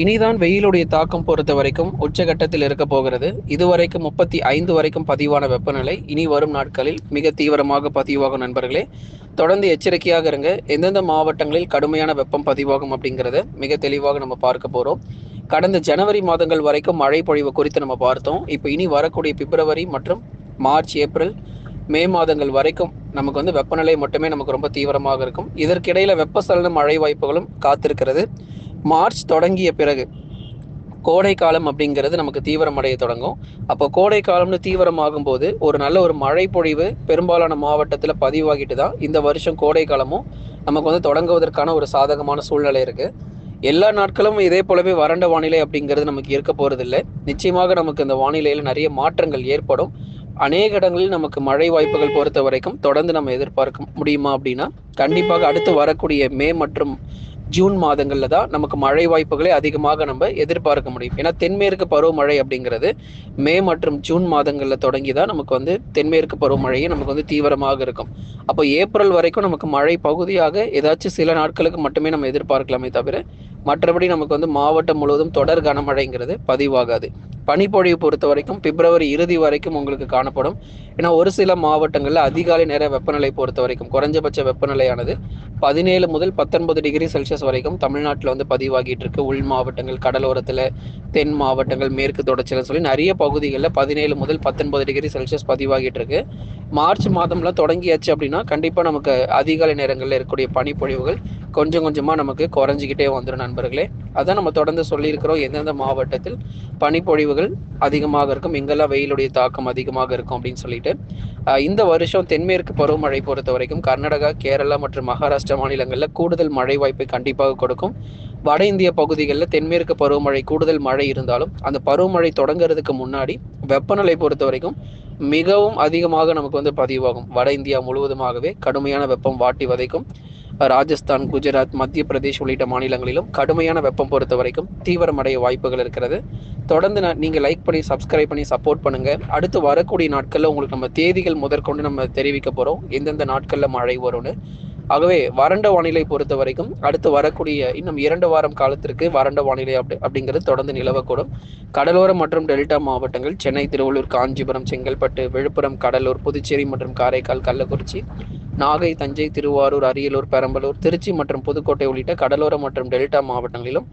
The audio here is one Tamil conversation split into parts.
இனிதான் வெயிலுடைய தாக்கம் பொறுத்த வரைக்கும் உச்சகட்டத்தில் இருக்க போகிறது. இதுவரைக்கும் முப்பத்தி ஐந்து வரைக்கும் பதிவான வெப்பநிலை. இனி வரும் நாட்களில் மிக தீவிரமாக பதிவாகும் நண்பர்களே. தொடர்ந்து எச்சரிக்கையாக இருங்க. எந்தெந்த மாவட்டங்களில் கடுமையான வெப்பம் பதிவாகும் அப்படிங்கிறத மிக தெளிவாக நம்ம பார்க்க போகிறோம் கடந்த ஜனவரி மாதங்கள் வரைக்கும் மழை பொழிவு குறித்து நம்ம பார்த்தோம். இப்போ இனி வரக்கூடிய பிப்ரவரி மற்றும் மார்ச் ஏப்ரல் மே மாதங்கள் வரைக்கும் நமக்கு வந்து வெப்பநிலை மட்டுமே நமக்கு ரொம்ப தீவிரமாக இருக்கும். இதற்கிடையில வெப்பசலன மழை வாய்ப்புகளும் காத்திருக்கிறது. மார்ச் தொடங்கிய பிறகு கோடை காலம் அப்படிங்கிறது நமக்கு தீவிரமடைய தொடங்கும். அப்போ கோடை காலம்னு தீவிரமாகும் போது ஒரு நல்ல ஒரு மழை பொழிவு பெரும்பாலான மாவட்டத்தில் பதிவாகிட்டு தான் இந்த வருஷம் கோடை காலமும் நமக்கு வந்து தொடங்குவதற்கான ஒரு சாதகமான சூழ்நிலை இருக்கு. எல்லா நாட்களும் இதே போலவே வறண்ட வானிலை அப்படிங்கிறது நமக்கு இருக்க போறதில்லை. நிச்சயமாக நமக்கு இந்த வானிலையில் நிறைய மாற்றங்கள் ஏற்படும். அநேக இடங்களில் நமக்கு மழை வாய்ப்புகள் பொறுத்த வரைக்கும் தொடர்ந்து நம்ம எதிர்பார்க்க முடியுமா அப்படின்னா கண்டிப்பாக அடுத்து வரக்கூடிய மே மற்றும் ஜூன் மாதங்களில் தான் நமக்கு மழை வாய்ப்புகளை அதிகமாக நம்ம எதிர்பார்க்க முடியும். ஏன்னா தென்மேற்கு பருவமழை அப்படிங்கிறது மே மற்றும் ஜூன் மாதங்களில் தொடங்கி தான் நமக்கு வந்து தென்மேற்கு பருவமழையே நமக்கு வந்து தீவிரமாக இருக்கும். அப்போ ஏப்ரல் வரைக்கும் நமக்கு மழை பகுதியாக ஏதாச்சும் சில நாட்களுக்கு மட்டுமே நம்ம எதிர்பார்க்கலாமே தவிர மற்றபடி நமக்கு வந்து மாவட்டம் முழுவதும் தொடர் கனமழைங்கிறது பதிவாகாது. பனிப்பொழிவு பொறுத்த வரைக்கும் பிப்ரவரி இறுதி வரைக்கும் உங்களுக்கு காணப்படும். ஏன்னா ஒரு சில மாவட்டங்களில் அதிகாலை நேர வெப்பநிலை பொறுத்த வரைக்கும் குறைஞ்சபட்ச வெப்பநிலையானது பதினேழு முதல் பத்தொன்பது டிகிரி செல்சியஸ் வரைக்கும் தமிழ்நாட்டில் வந்து பதிவாகிட்டு இருக்கு உள் மாவட்டங்கள் கடலோரத்தில் தென் மாவட்டங்கள் மேற்கு தொடர்ச்சியில் சொல்லி நிறைய பகுதிகளில் பதினேழு முதல் பத்தொன்பது டிகிரி செல்சியஸ் பதிவாகிட்டு இருக்கு மார்ச் மாதம்லாம் தொடங்கியாச்சு அப்படின்னா கண்டிப்பாக நமக்கு அதிகாலை நேரங்களில் இருக்கக்கூடிய பனிப்பொழிவுகள் கொஞ்சம் கொஞ்சமாக நமக்கு குறைஞ்சிக்கிட்டே வந்துடும் நண்பர்களே. அதான் நம்ம தொடர்ந்து சொல்லியிருக்கிறோம். எந்தெந்த மாவட்டத்தில் பனிப்பொழிவுகள் அதிகமாக இருக்கும் எங்கெல்லாம் வெயிலுடைய தாக்கம் அதிகமாக இருக்கும் அப்படின்னு சொல்லிட்டு. இந்த வருஷம் தென்மேற்கு பருவமழை பொறுத்த வரைக்கும் கர்நாடகா கேரளா மற்றும் மகாராஷ்டிரா மாநிலங்களில் கூடுதல் மழை வாய்ப்பை கண்டிப்பாக கொடுக்கும். வட இந்திய பகுதிகளில் தென்மேற்கு பருவமழை கூடுதல் மழை இருந்தாலும் அந்த பருவமழை தொடங்குறதுக்கு முன்னாடி வெப்பநிலை பொறுத்த வரைக்கும் மிகவும் அதிகமாக நமக்கு வந்து பதிவாகும். வட இந்தியா முழுவதுமாகவே கடுமையான வெப்பம் வாட்டி வதைக்கும். ராஜஸ்தான் குஜராத் மத்திய பிரதேஷ் உள்ளிட்ட மாநிலங்களிலும் கடுமையான வெப்பம் பொறுத்த வரைக்கும் தீவிரமடைய வாய்ப்புகள் இருக்கிறது. தொடர்ந்து நீங்கள் லைக் பண்ணி சப்ஸ்கிரைப் பண்ணி சப்போர்ட் பண்ணுங்க. அடுத்து வரக்கூடிய நாட்களில் உங்களுக்கு நம்ம தேதிகள் முதற்கொண்டு நம்ம தெரிவிக்க போகிறோம் எந்தெந்த நாட்களில் மழை வரும்னு. ஆகவே வறண்ட வானிலை பொறுத்த வரைக்கும் அடுத்து வரக்கூடிய இன்னும் இரண்டு வாரம் காலத்திற்கு வறண்ட வானிலை அப்படி அப்படிங்கிறது தொடர்ந்து நிலவக்கூடும். கடலோரம் மற்றும் டெல்டா மாவட்டங்கள் சென்னை திருவள்ளூர் காஞ்சிபுரம் செங்கல்பட்டு விழுப்புரம் கடலூர் புதுச்சேரி மற்றும் காரைக்கால் கள்ளக்குறிச்சி நாகை தஞ்சை திருவாரூர் அரியலூர் பெரம்பலூர் திருச்சி மற்றும் புதுக்கோட்டை உள்ளிட்ட கடலோர மற்றும் டெல்டா மாவட்டங்களிலும்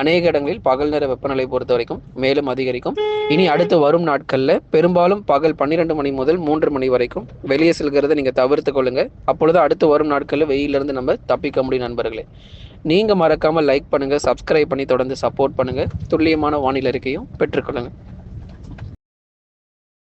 அநேக இடங்களில் பகல் நேர வெப்பநிலை பொறுத்த வரைக்கும் மேலும் அதிகரிக்கும். இனி அடுத்து வரும் நாட்களில் பெரும்பாலும் பகல் பன்னிரெண்டு மணி முதல் மூன்று மணி வரைக்கும் வெளியே செல்கிறத நீங்கள் தவிர்த்து கொள்ளுங்க. அப்பொழுது அடுத்து வரும் நாட்களில் வெயிலிருந்து நம்ம தப்பிக்க முடியும் நண்பர்களே. நீங்கள் மறக்காமல் லைக் பண்ணுங்கள் சப்ஸ்கிரைப் பண்ணி தொடர்ந்து சப்போர்ட் பண்ணுங்கள் துல்லியமான வானிலை அறிக்கையும் பெற்றுக்கொள்ளுங்கள்